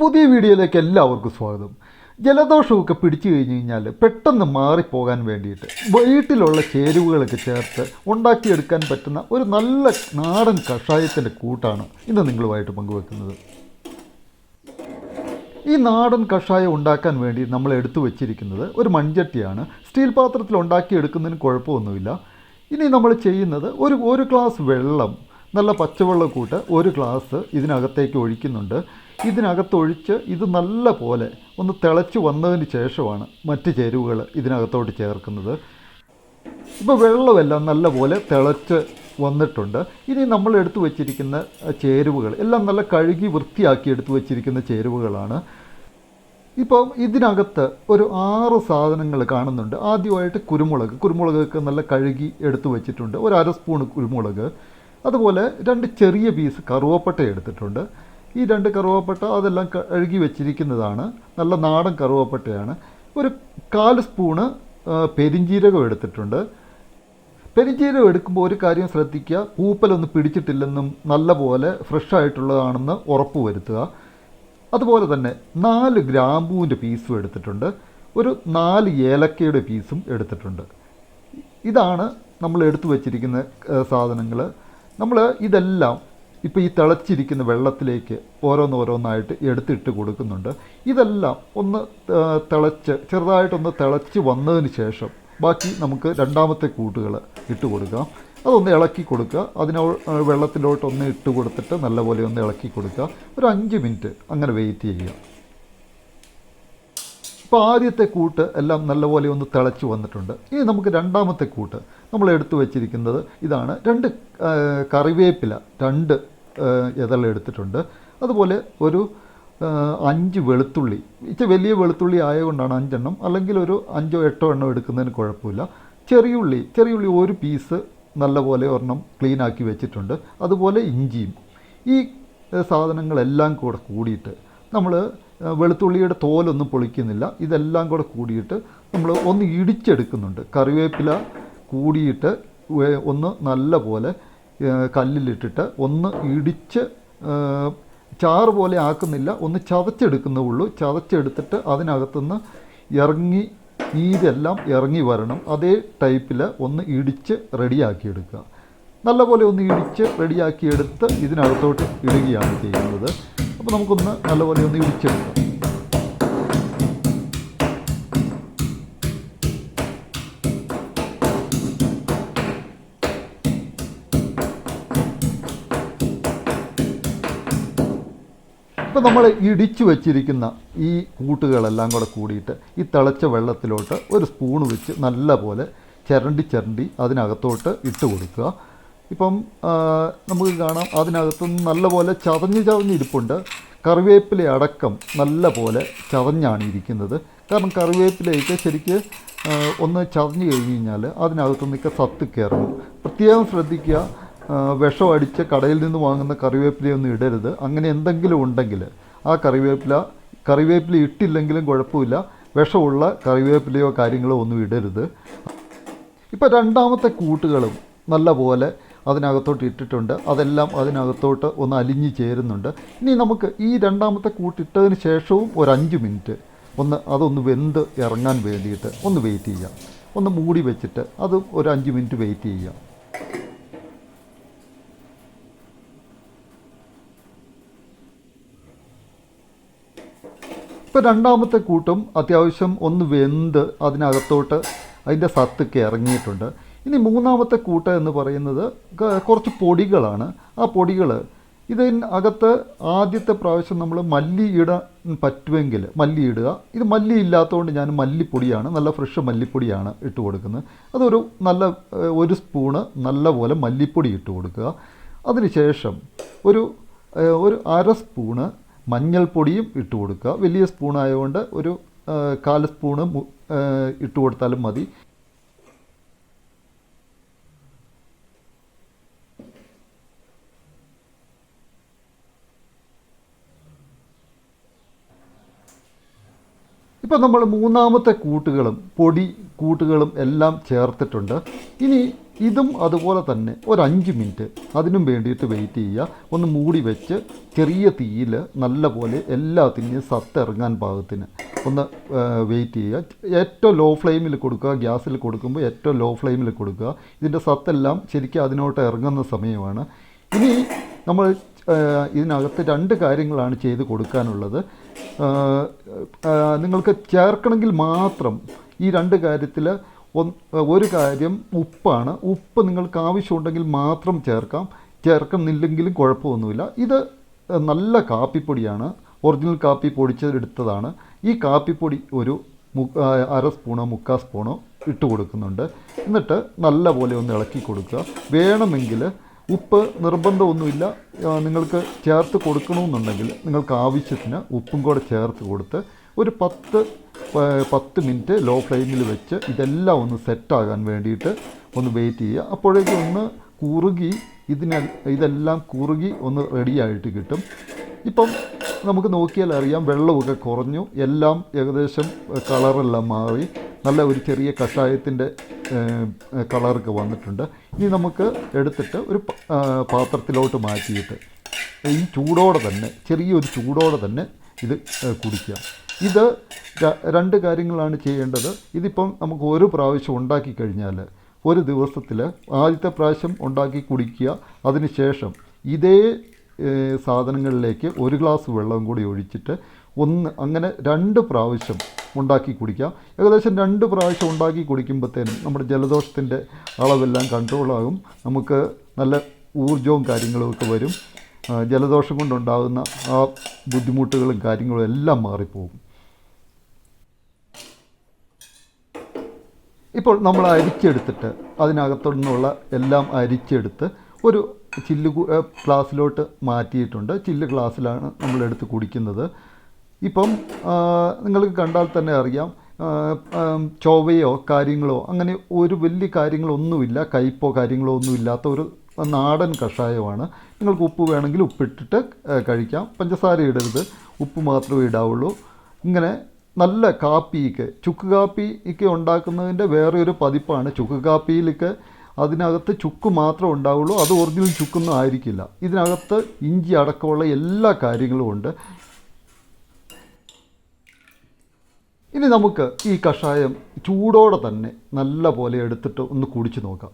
പുതിയ വീഡിയോയിലേക്ക് എല്ലാവർക്കും സ്വാഗതം. ജലദോഷമൊക്കെ പിടിച്ചു കഴിഞ്ഞ് കഴിഞ്ഞാൽ പെട്ടെന്ന് മാറിപ്പോകാൻ വേണ്ടിയിട്ട് വീട്ടിലുള്ള ചേരുവകളൊക്കെ ചേർത്ത് ഉണ്ടാക്കിയെടുക്കാൻ പറ്റുന്ന ഒരു നല്ല നാടൻ കഷായത്തിന്റെ കൂട്ടാണ് ഇന്ന് നിങ്ങളുമായിട്ട് പങ്കുവെക്കുന്നത്. ഈ നാടൻ കഷായം ഉണ്ടാക്കാൻ വേണ്ടി നമ്മൾ എടുത്തു വെച്ചിരിക്കുന്നത് ഒരു മൺചട്ടിയാണ്. സ്റ്റീൽ പാത്രത്തിൽ ഉണ്ടാക്കിയെടുക്കുന്നതിന് കുഴപ്പമൊന്നുമില്ല. ഇനി നമ്മൾ ചെയ്യുന്നത് ഒരു ഒരു ഗ്ലാസ് വെള്ളം നല്ല പച്ചവെള്ളക്കൂട്ട് ഒരു ഗ്ലാസ് ഇതിനകത്തേക്ക് ഒഴിക്കുന്നുണ്ട്. ഇതിനകത്തൊഴിച്ച് ഇത് നല്ല പോലെ ഒന്ന് തിളച്ച് വന്നതിന് ശേഷമാണ് മറ്റ് ചേരുവകൾ ഇതിനകത്തോട്ട് ചേർക്കുന്നത്. ഇപ്പോൾ വെള്ളമെല്ലാം നല്ല പോലെ തിളച്ച് വന്നിട്ടുണ്ട്. ഇനി നമ്മൾ എടുത്തു വച്ചിരിക്കുന്ന ചേരുവകൾ എല്ലാം നല്ല കഴുകി വൃത്തിയാക്കി എടുത്തു വച്ചിരിക്കുന്ന ചേരുവകളാണ്. ഇപ്പം ഇതിനകത്ത് ഒരു ആറ് സാധനങ്ങൾ കാണുന്നുണ്ട്. ആദ്യമായിട്ട് കുരുമുളക് കുരുമുളകൊക്കെ നല്ല കഴുകി എടുത്തു വച്ചിട്ടുണ്ട്. ഒരു അര സ്പൂൺ കുരുമുളക്. അതുപോലെ രണ്ട് ചെറിയ പീസ് കറുവപ്പട്ട എടുത്തിട്ടുണ്ട്. ഈ രണ്ട് കറുവപ്പട്ട അതെല്ലാം കഴുകി വെച്ചിരിക്കുന്നതാണ്. നല്ല നാടൻ കറുവപ്പട്ടയാണ്. ഒരു കാൽ സ്പൂണ് പെരിഞ്ജീരകം എടുത്തിട്ടുണ്ട്. പെരിഞ്ജീരകം എടുക്കുമ്പോൾ ഒരു കാര്യം ശ്രദ്ധിക്കുക. പൂപ്പലൊന്നും പിടിച്ചിട്ടില്ലെന്നും നല്ലപോലെ ഫ്രഷ് ആയിട്ടുള്ളതാണെന്ന് ഉറപ്പ് വരുത്തുക. അതുപോലെ തന്നെ നാല് ഗ്രാമ്പൂവിന്റെ പീസും എടുത്തിട്ടുണ്ട്. ഒരു നാല് ഏലക്കയുടെ പീസും എടുത്തിട്ടുണ്ട്. ഇതാണ് നമ്മൾ എടുത്തു വച്ചിരിക്കുന്ന സാധനങ്ങൾ. നമ്മൾ ഇതെല്ലാം ഇപ്പോൾ ഈ തിളച്ചിരിക്കുന്ന വെള്ളത്തിലേക്ക് ഓരോന്നോരോന്നായിട്ട് എടുത്തിട്ട് കൊടുക്കുന്നുണ്ട്. ഇതെല്ലാം ഒന്ന് തിളച്ച് ചെറുതായിട്ടൊന്ന് തിളച്ച് വന്നതിന് ശേഷം ബാക്കി നമുക്ക് രണ്ടാമത്തെ കൂട്ടുകൾ ഇട്ട് കൊടുക്കാം. അതൊന്ന് ഇളക്കി കൊടുക്കുക. അതിനോ വെള്ളത്തിലോട്ടൊന്ന് ഇട്ട് കൊടുത്തിട്ട് നല്ലപോലെ ഒന്ന് ഇളക്കി കൊടുക്കുക. ഒരു അഞ്ച് മിനിറ്റ് അങ്ങനെ വെയിറ്റ് ചെയ്യുക. ഇപ്പോൾ ആദ്യത്തെ കൂട്ട് എല്ലാം നല്ലപോലെ ഒന്ന് തിളച്ച് വന്നിട്ടുണ്ട്. ഇനി നമുക്ക് രണ്ടാമത്തെ കൂട്ട് നമ്മൾ എടുത്തു വച്ചിരിക്കുന്നത് ഇതാണ്. രണ്ട് കറിവേപ്പില രണ്ട് ഇതൾ എടുത്തിട്ടുണ്ട്. അതുപോലെ ഒരു അഞ്ച് വെളുത്തുള്ളി. ഇച്ചിരി വലിയ വെളുത്തുള്ളി ആയതുകൊണ്ടാണ് അഞ്ചെണ്ണം. അല്ലെങ്കിൽ ഒരു അഞ്ചോ എട്ടോ എണ്ണം എടുക്കുന്നതിന് കുഴപ്പമില്ല. ചെറിയുള്ളി ചെറിയുള്ളി ഒരു പീസ് നല്ലപോലെ ഒരെണ്ണം ക്ലീൻ ആക്കി വെച്ചിട്ടുണ്ട്. അതുപോലെ ഇഞ്ചിയും. ഈ സാധനങ്ങളെല്ലാം കൂടെ കൂടിയിട്ട് നമ്മൾ വെളുത്തുള്ളിയുടെ തോലൊന്നും പൊളിക്കുന്നില്ല. ഇതെല്ലാം കൂടെ കൂടിയിട്ട് നമ്മൾ ഒന്ന് ഇടിച്ചെടുക്കുന്നുണ്ട്. കറിവേപ്പില കൂടിയിട്ട് ഒന്ന് നല്ല പോലെ കല്ലിലിട്ടിട്ട് ഒന്ന് ഇടിച്ച് ചാറ് പോലെ ആക്കുന്നില്ല. ഒന്ന് ചതച്ചെടുക്കുന്നേ ഉള്ളൂ. ചതച്ചെടുത്തിട്ട് അതിനകത്തുനിന്ന് ഇറങ്ങി ഈതെല്ലാം ഇറങ്ങി വരണം. അതേ ടൈപ്പിൽ ഒന്ന് ഇടിച്ച് റെഡിയാക്കി എടുക്കുക നല്ലപോലെ ഒന്ന് ഇടിച്ച് റെഡിയാക്കി എടുത്ത് ഇതിനകത്തോട്ട് ഇടുകയാണ് ചെയ്യുന്നത്. അപ്പോൾ നമുക്കൊന്ന് നല്ലപോലെ ഒന്ന് ഇടിച്ചെടുക്കാം. ഇപ്പം നമ്മൾ ഇടിച്ചു വെച്ചിരിക്കുന്ന ഈ കൂട്ടുകളെല്ലാം കൂടെ കൂടിയിട്ട് ഈ തിളച്ച വെള്ളത്തിലോട്ട് ഒരു സ്പൂൺ വെച്ച് നല്ലപോലെ ചിരണ്ടി ചിരണ്ടി അതിനകത്തോട്ട് ഇട്ട് കൊടുക്കുക. ഇപ്പം നമുക്ക് കാണാം അതിനകത്തുനിന്ന് നല്ലപോലെ ചതഞ്ഞ് ചതഞ്ഞ് ഇരിപ്പുണ്ട്. കറിവേപ്പില അടക്കം നല്ല പോലെ ചതഞ്ഞാണ് ഇരിക്കുന്നത്. കാരണം കറിവേപ്പിലയൊക്കെ ശരിക്ക് ഒന്ന് ചതഞ്ഞ് കഴിഞ്ഞ് കഴിഞ്ഞാൽ അതിനകത്ത് നിൽക്ക സത്ത് കയറണം പ്രത്യേകം ശ്രദ്ധിക്കുക വിഷം അടിച്ച് കടയിൽ നിന്ന് വാങ്ങുന്ന കറിവേപ്പിലയൊന്നും ഇടരുത്. അങ്ങനെ എന്തെങ്കിലും ഉണ്ടെങ്കിൽ ആ കറിവേപ്പില കറിവേപ്പില ഇട്ടില്ലെങ്കിലും കുഴപ്പമില്ല. വിഷമുള്ള കറിവേപ്പിലയോ കാര്യങ്ങളോ ഒന്നും ഇടരുത്. ഇപ്പോൾ രണ്ടാമത്തെ കൂട്ടുകളും നല്ല പോലെ അതിനകത്തോട്ട് ഇട്ടിട്ടുണ്ട്. അതെല്ലാം അതിനകത്തോട്ട് ഒന്ന് അലിഞ്ഞു ചേരുന്നുണ്ട്. ഇനി നമുക്ക് ഈ രണ്ടാമത്തെ കൂട്ടിട്ടതിന് ശേഷവും ഒരു അഞ്ച് മിനിറ്റ് ഒന്ന് അതൊന്ന് വെന്ത് ഇറങ്ങാൻ വേണ്ടിയിട്ട് ഒന്ന് വെയിറ്റ് ചെയ്യാം. ഒന്ന് മൂടി വെച്ചിട്ട് അത് ഒരു അഞ്ച് മിനിറ്റ് വെയിറ്റ് ചെയ്യാം. ഇപ്പോൾ രണ്ടാമത്തെ കൂട്ടും അത്യാവശ്യം ഒന്ന് വെന്ത് അതിനകത്തോട്ട് അതിന്റെ സത്തൊക്കെ ഇറങ്ങിയിട്ടുണ്ട്. ഇനി മൂന്നാമത്തെ കൂട്ട എന്ന് പറയുന്നത് കുറച്ച് പൊടികളാണ്. ആ പൊടികൾ ഇതിനകത്ത് ആദ്യത്തെ പ്രാവശ്യം നമ്മൾ മല്ലി ഇടാൻ പറ്റുമെങ്കിൽ മല്ലി ഇടുക. ഇത് മല്ലി ഇല്ലാത്തതുകൊണ്ട് ഞാൻ മല്ലിപ്പൊടിയാണ് നല്ല ഫ്രഷ് മല്ലിപ്പൊടിയാണ് ഇട്ട് കൊടുക്കുന്നത്. അതൊരു നല്ല ഒരു സ്പൂണ് നല്ലപോലെ മല്ലിപ്പൊടി ഇട്ട് കൊടുക്കുക. അതിനുശേഷം ഒരു ഒരു അര സ്പൂണ് മഞ്ഞൾപ്പൊടിയും ഇട്ട് കൊടുക്കുക. വലിയ സ്പൂണായതുകൊണ്ട് ഒരു കാൽ സ്പൂണ് ഇട്ട് കൊടുത്താലും മതി. ഇപ്പം നമ്മൾ മൂന്നാമത്തെ കൂട്ടുകളും പൊടി കൂട്ടുകളും എല്ലാം ചേർത്തിട്ടുണ്ട്. ഇനി ഇതും അതുപോലെ തന്നെ ഒരു അഞ്ച് മിനിറ്റ് അതിനും വേണ്ടിയിട്ട് വെയിറ്റ് ചെയ്യുക. ഒന്ന് മൂടി വെച്ച് ചെറിയ തീയിൽ നല്ലപോലെ എല്ലാത്തിനെയും സത്തിറങ്ങാൻ സത്ത് പാകത്തിന് ഒന്ന് വെയിറ്റ് ചെയ്യുക. ഏറ്റവും ലോ ഫ്ലെയിമിൽ കൊടുക്കുക ഗ്യാസിൽ കൊടുക്കുമ്പോൾ ഏറ്റവും ലോ ഫ്ലെയിമിൽ കൊടുക്കുക. ഇതിന്റെ സത്തെല്ലാം ശരിക്കും അതിനോട്ട് ഇറങ്ങുന്ന സമയമാണ്. ഇനി നമ്മൾ ഇതിനകത്ത് രണ്ട് കാര്യങ്ങളാണ് ചെയ്ത് കൊടുക്കാനുള്ളത്. നിങ്ങൾക്ക് ചേർക്കണമെങ്കിൽ മാത്രം ഈ രണ്ട് കാര്യത്തിൽ ഒരു കാര്യം ഉപ്പാണ്. ഉപ്പ് നിങ്ങൾക്ക് ആവശ്യമുണ്ടെങ്കിൽ മാത്രം ചേർക്കാം. ചേർക്കുന്നില്ലെങ്കിലും കുഴപ്പമൊന്നുമില്ല. ഇത് നല്ല കാപ്പിപ്പൊടിയാണ്. ഒറിജിനൽ കാപ്പി പൊടിച്ചെടുത്തതാണ്. ഈ കാപ്പിപ്പൊടി ഒരു അര സ്പൂണോ മുക്കാൽ സ്പൂണോ ഇട്ട് കൊടുക്കുന്നുണ്ട്. എന്നിട്ട് നല്ല പോലെ ഒന്ന് ഇളക്കി കൊടുക്കുക. വേണമെങ്കിൽ ഉപ്പ് നിർബന്ധമൊന്നുമില്ല. നിങ്ങൾക്ക് ചേർത്ത് കൊടുക്കണമെന്നുണ്ടെങ്കിൽ നിങ്ങൾക്ക് ആവശ്യത്തിന് ഉപ്പും കൂടെ ചേർത്ത് കൊടുത്ത് ഒരു പത്ത് പത്ത് മിനിറ്റ് ലോ ഫ്ലെയിമിൽ വെച്ച് ഇതെല്ലാം ഒന്ന് സെറ്റാകാൻ വേണ്ടിയിട്ട് ഒന്ന് വെയിറ്റ് ചെയ്യുക. അപ്പോഴേക്കും ഒന്ന് കുറുകി ഇതിനെ ഇതെല്ലാം കുറുകി ഒന്ന് റെഡിയായിട്ട് കിട്ടും. ഇപ്പം നമുക്ക് നോക്കിയാൽ അറിയാം വെള്ളമൊക്കെ കുറഞ്ഞു. എല്ലാം ഏകദേശം കളറെല്ലാം മാറി. നല്ല ഒരു ചെറിയ കഷായത്തിന്റെ കളറൊക്കെ വന്നിട്ടുണ്ട്. ഇനി നമുക്ക് എടുത്തിട്ട് ഒരു പാത്രത്തിലോട്ട് മാറ്റിയിട്ട് ഈ ചൂടോടെ തന്നെ ചെറിയൊരു ചൂടോടെ തന്നെ ഇത് കുടിക്കാം. കുടിക്കുക ഇത് രണ്ട് കാര്യങ്ങളാണ് ചെയ്യേണ്ടത്. ഇതിപ്പം നമുക്ക് ഒരു പ്രാവശ്യം ഉണ്ടാക്കി കഴിഞ്ഞാൽ ഒരു ദിവസത്തിൽ ആദ്യത്തെ പ്രാവശ്യം ഉണ്ടാക്കി കുടിക്കുക. അതിനുശേഷം ഇതേ സാധനങ്ങളിലേക്ക് ഒരു ഗ്ലാസ് വെള്ളം കൂടി ഒഴിച്ചിട്ട് ഒന്ന് അങ്ങനെ രണ്ട് പ്രാവശ്യം ഉണ്ടാക്കി കുടിക്കാം. ഏകദേശം രണ്ട് പ്രാവശ്യം ഉണ്ടാക്കി കുടിക്കുമ്പോഴത്തേനും നമ്മുടെ ജലദോഷത്തിന്റെ അളവെല്ലാം കൺട്രോളാകും നമുക്ക് നല്ല ഊർജവും കാര്യങ്ങളും ഒക്കെ വരും. ജലദോഷം കൊണ്ടുണ്ടാകുന്ന ആ ബുദ്ധിമുട്ടുകളും കാര്യങ്ങളും എല്ലാം മാറിപ്പോകും. ഇപ്പോൾ നമ്മൾ അരിച്ചെടുത്തിട്ട് അതിനകത്തു നിന്നുള്ള എല്ലാം അരിച്ചെടുത്ത് ഒരു ചില്ല് ഗ്ലാസ്സിലോട്ട് മാറ്റിയിട്ടുണ്ട്. ചില്ല് ഗ്ലാസ്സിലാണ് നമ്മളെടുത്ത് കുടിക്കുന്നത്. ഇപ്പം നിങ്ങൾക്ക് കണ്ടാൽ തന്നെ അറിയാം ആ, കാര്യങ്ങളോ അങ്ങനെ ഒരു വലിയ കാര്യങ്ങളൊന്നുമില്ല കയ്പോ കാര്യങ്ങളോ ഒന്നും ഇല്ലാത്ത ഒരു നാടൻ കഷായമാണ്. നിങ്ങൾക്ക് ഉപ്പ് വേണമെങ്കിൽ ഉപ്പിട്ടിട്ട് കഴിക്കാം. പഞ്ചസാര ഇടരുത്. ഉപ്പ് മാത്രമേ ഇടാവുള്ളൂ. ഇങ്ങനെ നല്ല കാപ്പിക്ക് ചുക്ക് കാപ്പിക്ക് ഉണ്ടാക്കുന്നതിന്റെ വേറെ ഒരു പതിപ്പാണ് ചുക്ക് കാപ്പിയിലേക്ക് അതിനകത്ത് ചുക്ക് മാത്രമേ ഉണ്ടാവുള്ളൂ. അത് ഒറിജിനൽ ചുക്കൊന്നും ആയിരിക്കില്ല. ഇതിനകത്ത് ഇഞ്ചി അടക്കമുള്ള എല്ലാ കാര്യങ്ങളും ഉണ്ട്. ഇനി നമുക്ക് ഈ കഷായം ചൂടോടെ തന്നെ നല്ല പോലെ എടുത്തിട്ട് ഒന്ന് കുടിച്ചു നോക്കാം.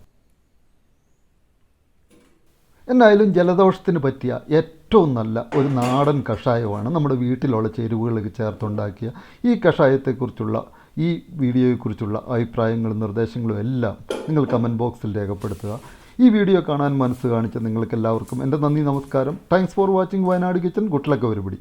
എന്നായാലും ജലദോഷത്തിന് പറ്റിയ ഏറ്റവും നല്ല ഒരു നാടൻ കഷായമാണ് നമ്മുടെ വീട്ടിലുള്ള ചേരുവകളൊക്കെ ചേർത്തുണ്ടാക്കിയ ഈ കഷായത്തെക്കുറിച്ചുള്ള ഈ വീഡിയോയെക്കുറിച്ചുള്ള അഭിപ്രായങ്ങളും നിർദ്ദേശങ്ങളും എല്ലാം നിങ്ങൾ കമന്റ് ബോക്സിൽ രേഖപ്പെടുത്തുക. ഈ വീഡിയോ കാണാൻ മനസ്സ് കാണിച്ച നിങ്ങൾക്ക് എല്ലാവർക്കും എന്റെ നന്ദി നമസ്കാരം. Thanks for watching Wayanad kitchen good luck ഒരുപിടി